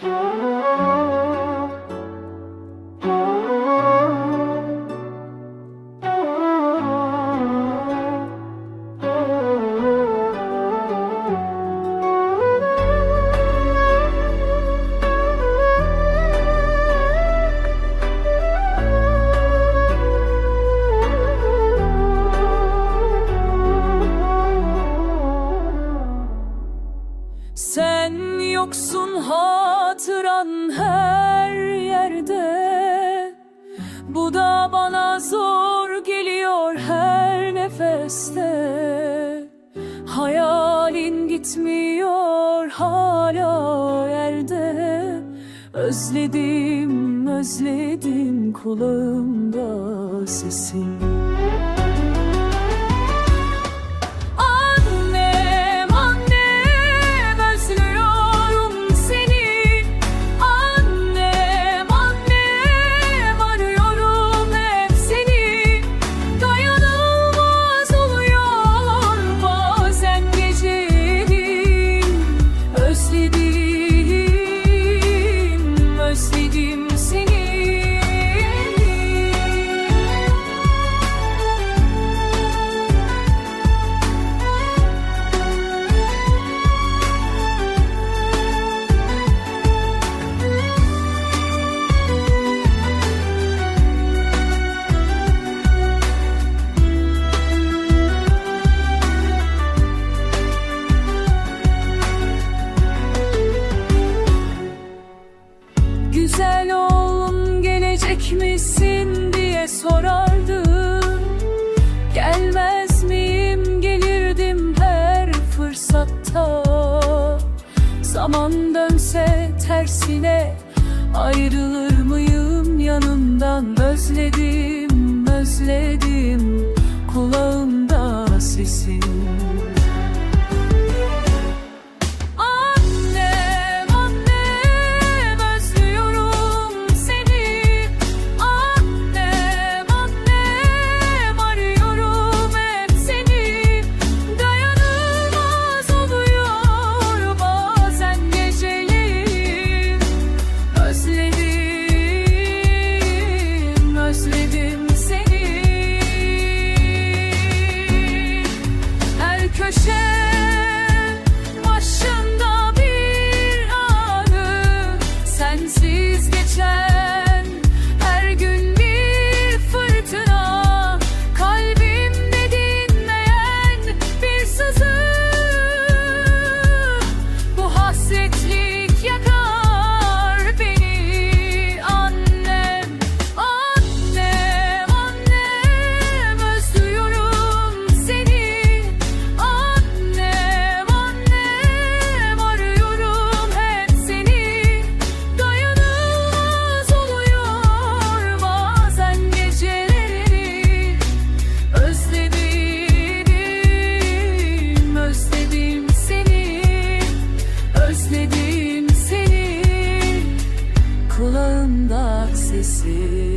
Música Sen yoksun hatıran her yerde. Bu da bana zor geliyor her nefeste. Hayalin gitmiyor hala yerde. Özledim, özledim kulağımda sesin gelecek misin diye sorardın Gelmez miyim? Gelirdim her fırsatta. Zaman dönse tersine ayrılır mıyım? Yanından Özledim özledim. Kulağımda sesin agradecer.